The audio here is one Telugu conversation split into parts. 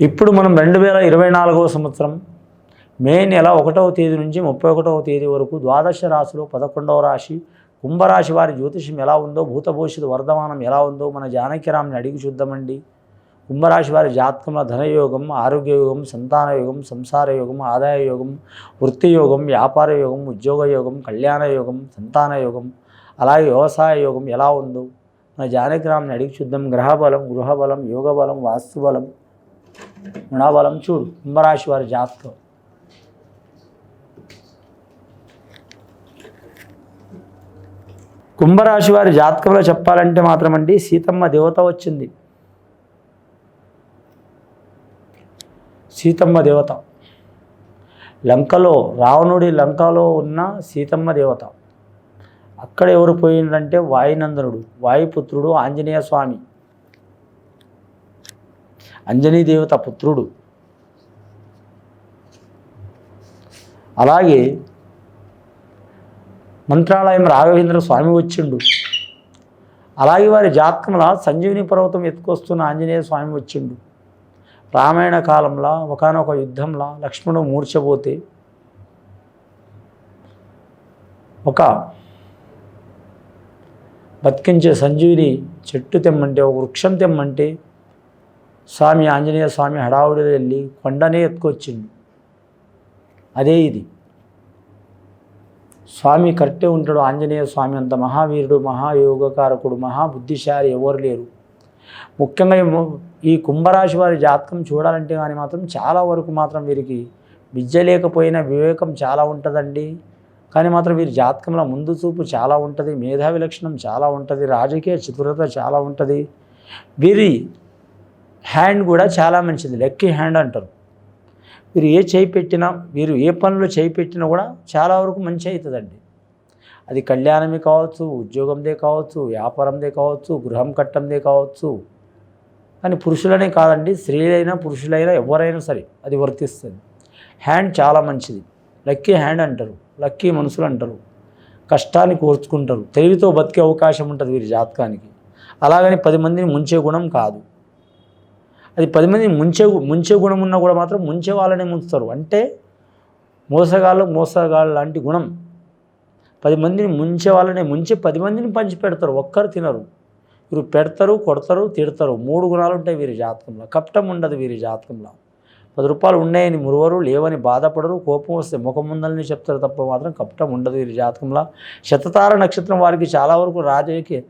ఇప్పుడు మనం రెండు వేల ఇరవై నాలుగవ సంవత్సరం మే నెల ఒకటవ తేదీ నుంచి ముప్పై ఒకటవ తేదీ వరకు ద్వాదశ రాశిలో పదకొండవ రాశి కుంభరాశి వారి జ్యోతిషం ఎలా ఉందో భూతభవిష్యత్ వర్ధమానం ఎలా ఉందో మన జానకిరామ్ని అడిగి చూద్దామండి. కుంభరాశి వారి జాతకంలో ధనయోగం ఆరోగ్య యోగం సంతాన యోగం సంసార యోగం ఆదాయ యోగం వృత్తి యోగం వ్యాపార యోగం ఉద్యోగ యోగం కళ్యాణ యోగం సంతాన యోగం అలాగే వ్యవసాయ యోగం ఎలా ఉందో మన జానకిరామ్ని అడిగి చూద్దాం. గ్రహబలం గృహబలం యోగబలం వాస్తుబలం గుణబలం చూడు కుంభరాశి వారి జాతకం. కుంభరాశి వారి జాతకంలో చెప్పాలంటే మాత్రం అండి సీతమ్మ దేవత వచ్చింది. సీతమ్మ దేవత. లంకలో రావణుడి లంకలో ఉన్న సీతమ్మ దేవత. అక్కడ ఎవరు పోయిందంటే వాయునందనుడు వాయుపుత్రుడు ఆంజనేయ స్వామి. అంజనీ దేవత పుత్రుడు. అలాగే మంత్రాలయం రాఘవేంద్ర స్వామి వచ్చిండు. అలాగే వారి జాతకంలో సంజీవిని పర్వతం ఎత్తుకొస్తున్న ఆంజనేయ స్వామి వచ్చిండు. రామాయణ కాలంలో ఒకనొక యుద్ధంలో లక్ష్మణుడు మూర్చబోతే ఒక బతికించే సంజీవిని చెట్టు తెమ్మంటే ఒక వృక్షం తెమ్మంటే స్వామి ఆంజనేయ స్వామి హడావుడిలో వెళ్ళి కొండనే ఎత్తుకొచ్చిండు. అదే ఇది. స్వామి కరెక్టే ఉంటాడు. ఆంజనేయ స్వామి అంత మహావీరుడు మహాయోగకారకుడు మహాబుద్ధిశాలి ఎవరు లేరు. ముఖ్యంగా ఈ ఈ కుంభరాశి వారి జాతకం చూడాలంటే కానీ మాత్రం చాలా వరకు మాత్రం వీరికి విద్య లేకపోయినా వివేకం చాలా ఉంటుందండి. కానీ మాత్రం వీరి జాతకంలో ముందు చూపు చాలా ఉంటుంది. మేధావి లక్షణం చాలా ఉంటుంది. రాజకీయ చతురత చాలా ఉంటుంది. వీరి హ్యాండ్ కూడా చాలా మంచిది. లక్కీ హ్యాండ్ అంటారు. మీరు ఏ చేయి పెట్టినా మీరు ఏ పనులు చేయి పెట్టినా కూడా చాలా వరకు మంచి అవుతుందండి. అది కళ్యాణమే కావచ్చు ఉద్యోగందే కావచ్చు వ్యాపారందే కావచ్చు గృహం కట్టందే కావచ్చు. కానీ పురుషులనే కాదండి స్త్రీలైనా పురుషులైనా ఎవరైనా సరే అది వర్తిస్తుంది. హ్యాండ్ చాలా మంచిది. లక్కీ హ్యాండ్ అంటారు. లక్కీ మనుషులు అంటారు. కష్టాన్ని కోర్చుకుంటారు. తెలివితో బతికే అవకాశం ఉంటుంది వీరి జాతకానికి. అలాగని పది మందిని ముంచే గుణం కాదు. అది పది మంది ముంచే ముంచే గుణం ఉన్నా కూడా మాత్రం ముంచే వాళ్ళనే ముంచుతారు. అంటే మోసగాళ్ళు మోసగాళ్ళు లాంటి గుణం. పది మందిని ముంచే వాళ్ళనే ముంచి పది మందిని పంచి పెడతారు ఒక్కరు తినరు. వీరు పెడతారు కొడతారు తిడతారు. మూడు గుణాలు ఉంటాయి వీరి జాతకంలో. కపటం ఉండదు వీరి జాతకంలో. పది రూపాయలు ఉన్నాయని మురువరు లేవని బాధపడరు కోపం వస్తే ముఖం ముందల్ని చెప్తారు తప్ప మాత్రం కపటం ఉండదు వీరి జాతకంలో. శతతార నక్షత్రం వారికి చాలా వరకు రాజకీయ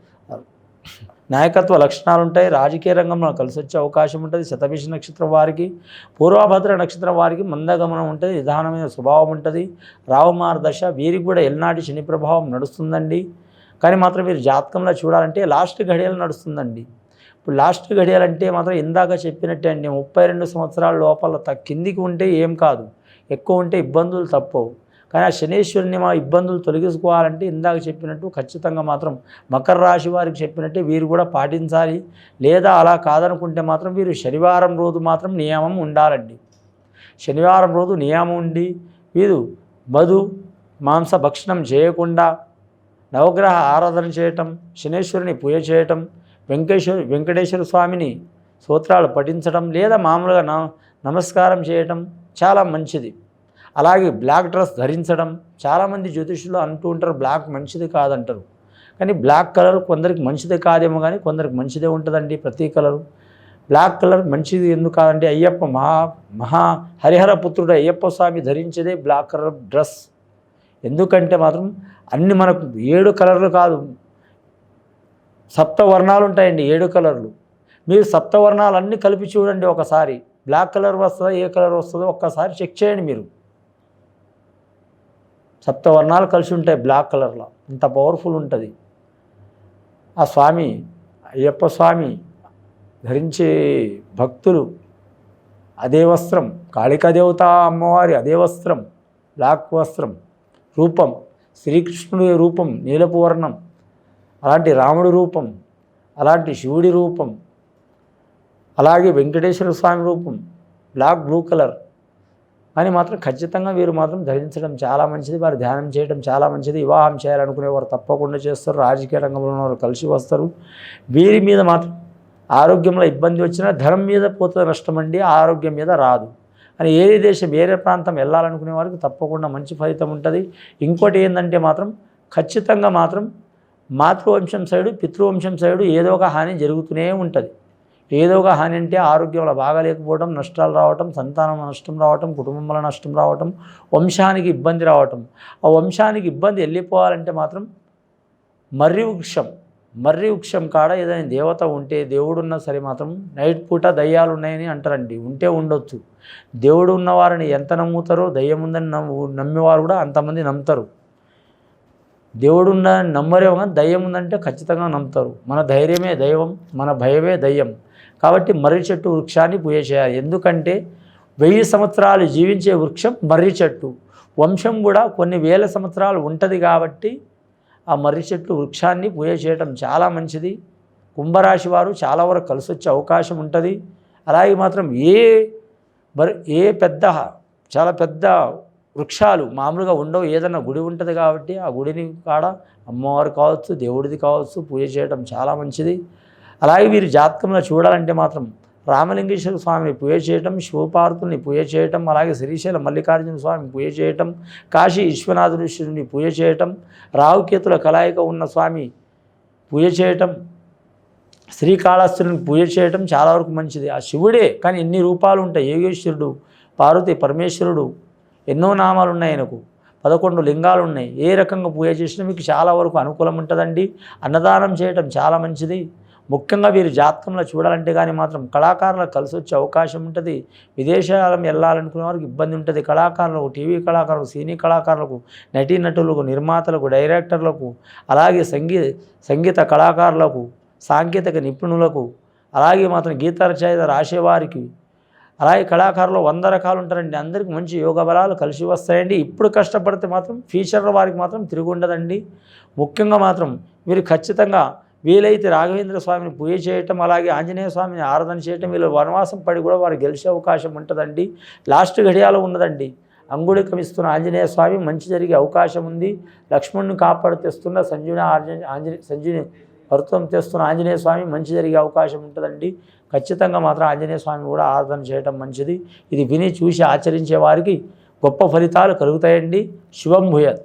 నాయకత్వ లక్షణాలు ఉంటాయి రాజకీయ రంగంలో కలిసి వచ్చే అవకాశం ఉంటుంది. శతభిష నక్షత్రం వారికి పూర్వభద్ర నక్షత్రం వారికి మందగమనం ఉంటుంది. నిదానమైన స్వభావం ఉంటుంది. రావుమార్ దశ వీరికి కూడా ఎల్నాటి శని ప్రభావం నడుస్తుందండి. కానీ మాత్రం మీరు జాతకంలో చూడాలంటే లాస్ట్ ఘడియలు నడుస్తుందండి. ఇప్పుడు లాస్ట్ ఘడియాలంటే మాత్రం ఇందాక చెప్పినట్టే అండి ముప్పై రెండు సంవత్సరాల లోపల త- కిందికి ఉంటే ఏం కాదు. ఎక్కువ ఉంటే ఇబ్బందులు తప్పవు. కానీ ఆ శనీశ్వరుని మా ఇబ్బందులు తొలగించుకోవాలంటే ఇందాక చెప్పినట్టు ఖచ్చితంగా మాత్రం మకర రాశి వారికి చెప్పినట్టే వీరు కూడా పాటించాలి. లేదా అలా కాదనుకుంటే మాత్రం వీరు శనివారం రోజు మాత్రం నియమం ఉండాలండి. శనివారం రోజు నియమం ఉండి వీరు మధు మాంస భక్షణం చేయకుండా నవగ్రహ ఆరాధన చేయటం శనేశ్వరుని పూజ చేయటం వెంకటేశ్వర వెంకటేశ్వర స్వామిని సూత్రాలు పఠించడం లేదా మామూలుగా నమస్కారం చేయటం చాలా మంచిది. అలాగే బ్లాక్ డ్రెస్ ధరించడం చాలామంది జ్యోతిషులు అంటూ ఉంటారు బ్లాక్ మంచిది కాదంటారు. కానీ బ్లాక్ కలర్ కొందరికి మంచిది కాదేమో కానీ కొందరికి మంచిదే ఉంటుందండి ప్రతి కలరు బ్లాక్ కలర్ మంచిది ఎందుకు కాదంటే అయ్యప్ప మహా మహా హరిహర పుత్రుడు అయ్యప్ప స్వామి ధరించేదే బ్లాక్ కలర్ డ్రెస్ ఎందుకంటే మాత్రం అన్ని మనకు ఏడు కలర్లు కాదు. సప్త వర్ణాలు ఉంటాయండి ఏడు కలర్లు మీరు సప్త వర్ణాలు అన్నీ కలిపి చూడండి ఒకసారి. బ్లాక్ కలర్ వస్తుందో ఏ కలర్ వస్తుందో ఒక్కసారి చెక్ చేయండి మీరు. సప్త వర్ణాలు కలిసి ఉంటాయి బ్లాక్ కలర్లో. అంత పవర్ఫుల్ ఉంటుంది. ఆ స్వామి అయ్యప్ప స్వామి ధరించే భక్తులు అదే వస్త్రం కాళికాదేవత అమ్మవారి అదే వస్త్రం బ్లాక్ వస్త్రం రూపం శ్రీకృష్ణుడి రూపం నీలపు వర్ణం అలాంటి రాముడి రూపం అలాంటి శివుడి రూపం అలాగే వెంకటేశ్వర స్వామి రూపం బ్లాక్ బ్లూ కలర్. కానీ మాత్రం ఖచ్చితంగా వీరు మాత్రం ధరించడం చాలా మంచిది వారు ధ్యానం చేయడం చాలా మంచిది వివాహం చేయాలనుకునే వారు తప్పకుండా చేస్తారు రాజకీయ రంగంలో ఉన్నవారు కలిసి వస్తారు. వీరి మీద మాత్రం ఆరోగ్యంలో ఇబ్బంది వచ్చినా ధనం మీద పోతే నష్టం అండి ఆరోగ్యం మీద రాదు. అని ఏ దేశం వేరే ప్రాంతం వెళ్ళాలనుకునే వారికి తప్పకుండా మంచి ఫలితం ఉంటుంది. ఇంకోటి ఏంటంటే మాత్రం ఖచ్చితంగా మాత్రం మాతృవంశం సైడు పితృవంశం సైడు ఏదో ఒక హాని జరుగుతూనే ఉంటుంది. ఏదో ఒక హాని అంటే ఆరోగ్యంలో బాగాలేకపోవడం నష్టాలు రావటం సంతానం నష్టం రావటం కుటుంబంలో నష్టం రావటం వంశానికి ఇబ్బంది రావటం. ఆ వంశానికి ఇబ్బంది వెళ్ళిపోవాలంటే మాత్రం మర్రి వృక్షం మర్రి వృక్షం కాడ ఏదైనా దేవత ఉంటే దేవుడు ఉన్నా సరే మాత్రం నైట్ పూట దయ్యాలు ఉన్నాయని అంటారండి. ఉంటే ఉండొచ్చు. దేవుడు ఉన్నవారిని ఎంత నమ్ముతారో దయ్యం ఉందని నమ్ము నమ్మేవారు కూడా అంతమంది నమ్ముతారు. దేవుడు ఉన్న నమ్మరేమో దయ్యం ఉందంటే ఖచ్చితంగా నమ్ముతారు. మన ధైర్యమే దైవం మన భయమే దయ్యం. కాబట్టి మర్రి చెట్టు వృక్షాన్ని పూజ చేయాలి. ఎందుకంటే వెయ్యి సంవత్సరాలు జీవించే వృక్షం మర్రి చెట్టు. వంశం కూడా కొన్ని వేల సంవత్సరాలు ఉంటుంది కాబట్టి ఆ మర్రి చెట్టు వృక్షాన్ని పూజ చేయటం చాలా మంచిది. కుంభరాశి వారు చాలా వరకు కలిసి వచ్చే అవకాశం ఉంటుంది. అలాగే మాత్రం ఏ మరి ఏ పెద్ద చాలా పెద్ద వృక్షాలు మామూలుగా ఉండవు. ఏదైనా గుడి ఉంటుంది కాబట్టి ఆ గుడిని కాడ అమ్మవారు కావచ్చు దేవుడిది కావచ్చు పూజ చేయడం చాలా మంచిది. అలాగే వీరి జాతకంలో చూడాలంటే మాత్రం రామలింగేశ్వర స్వామిని పూజ చేయటం శివపార్వతుల్ని పూజ చేయటం అలాగే శ్రీశైల మల్లికార్జున స్వామిని పూజ చేయటం కాశీ విశ్వనాథుని పూజ చేయటం రావుకేతుల కలాయిక ఉన్న స్వామి పూజ చేయటం శ్రీకాళహస్తుని పూజ చేయటం చాలా వరకు మంచిది. ఆ శివుడే కానీ ఎన్ని రూపాలు ఉంటాయి? యోగేశ్వరుడు పార్వతి పరమేశ్వరుడు ఎన్నో నామాలు ఉన్నాయి ఆయనకు. పదకొండు లింగాలు ఉన్నాయి. ఏ రకంగా పూజ చేసినా మీకు చాలా వరకు అనుకూలం ఉంటుందండి. అన్నదానం చేయటం చాలా మంచిది. ముఖ్యంగా వీరి జాతకంలో చూడాలంటే కానీ మాత్రం కళాకారులకు కలిసి వచ్చే అవకాశం ఉంటుంది. విదేశాలను వెళ్ళాలనుకునే వారికి ఇబ్బంది ఉంటుంది. కళాకారులకు టీవీ కళాకారులకు సినీ కళాకారులకు నటీనటులకు నిర్మాతలకు డైరెక్టర్లకు అలాగే సంగీ సంగీత కళాకారులకు సాంకేతిక నిపుణులకు అలాగే మాత్రం గీత రచయిత రాసేవారికి అలాగే కళాకారులు వంద రకాలు ఉంటారండి. అందరికీ మంచి యోగ బలాలు కలిసి వస్తాయండి. ఇప్పుడు కష్టపడితే మాత్రం ఫ్యూచర్లో వారికి మాత్రం తిరిగి ఉండదండి ముఖ్యంగా మాత్రం మీరు ఖచ్చితంగా వీలైతే రాఘవేంద్ర స్వామిని పూజ చేయటం అలాగే ఆంజనేయ స్వామిని ఆరాధన చేయటం వీళ్ళు వనవాసం పడి కూడా వారు గెలిచే అవకాశం ఉంటుందండి. లాస్ట్ ఘడియాలో ఉన్నదండి. అంగుళికమిస్తున్న ఆంజనేయ స్వామి మంచి జరిగే అవకాశం ఉంది. లక్ష్మణ్ని కాపాడు తెస్తున్న సంజీవన ఆంజనే సంజీవని వర్తం తెస్తున్న ఆంజనేయ స్వామి మంచి జరిగే అవకాశం ఉంటుందండి. ఖచ్చితంగా మాత్రం ఆంజనేయ స్వామి కూడా ఆరాధన చేయటం మంచిది. ఇది విని చూసి ఆచరించే వారికి గొప్ప ఫలితాలు కలుగుతాయండి. శుభం భూయత్.